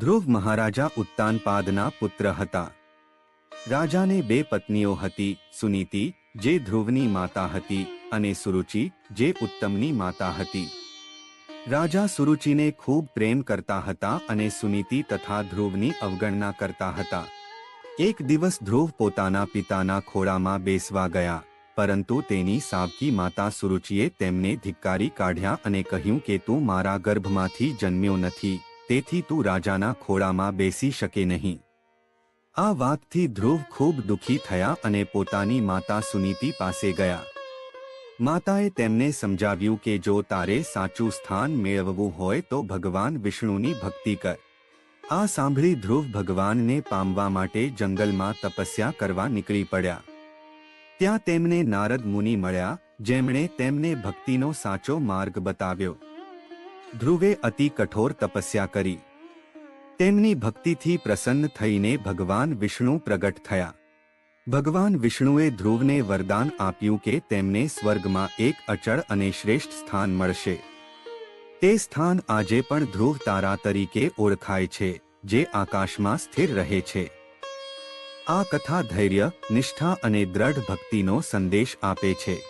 ધ્રુવ મહારાજા ઉત્તાનપાદના પુત્ર હતા. રાજાને બે પત્નીઓ હતી, સુનીતિ, જે ધ્રુવની માતા હતી, અને સુરુચિ, જે ઉત્તમની માતા હતી. રાજા સુરુચિને ખૂબ પ્રેમ કરતા હતા અને સુનીતિ તથા ધ્રુવની અવગણના કરતા હતા. એક દિવસ ધ્રુવ પોતાના પિતાના ખોળામાં બેસવા ગયા, પરંતુ તેની સાવકી માતા સુરુચિએ તેમને ધિક્કારી કાઢ્યા અને કહ્યું કે તું મારા ગર્ભમાંથી જન્મ્યો નથી. તેથી તું રાજાના ખોળામાં બેસી શકે નહીં. આ વાતથી ધ્રુવ ખૂબ દુઃખી થયા અને પોતાની માતા સુનીતિ પાસે ગયા. માતાએ તેમને સમજાવ્યું કે જો તારે સાચું સ્થાન મેળવવું હોય તો ભગવાન વિષ્ણુની ભક્તિ કર. આ સાંભળી ધ્રુવ ભગવાનને પામવા માટે જંગલમાં તપસ્યા કરવા નીકળી પડ્યા. ત્યાં તેમને નારદ મુનિ મળ્યા, જેમણે તેમને ભક્તિનો સાચો માર્ગ બતાવ્યો. ધ્રુવે અતિ કઠોર તપસ્યા કરી. તેમની ભક્તિથી પ્રસન્ન થઈને ભગવાન વિષ્ણુ પ્રગટ થયા. ભગવાન વિષ્ણુએ ધ્રુવને વરદાન આપ્યું કે તેમને સ્વર્ગમાં એક અચળ અને શ્રેષ્ઠ સ્થાન મળશે. તે સ્થાન આજે પણ ધ્રુવ તારા તરીકે ઓળખાય છે, જે આકાશમાં સ્થિર રહે છે. આ કથા ધૈર્ય, નિષ્ઠા અને દ્રઢ ભક્તિનો સંદેશ આપે છે.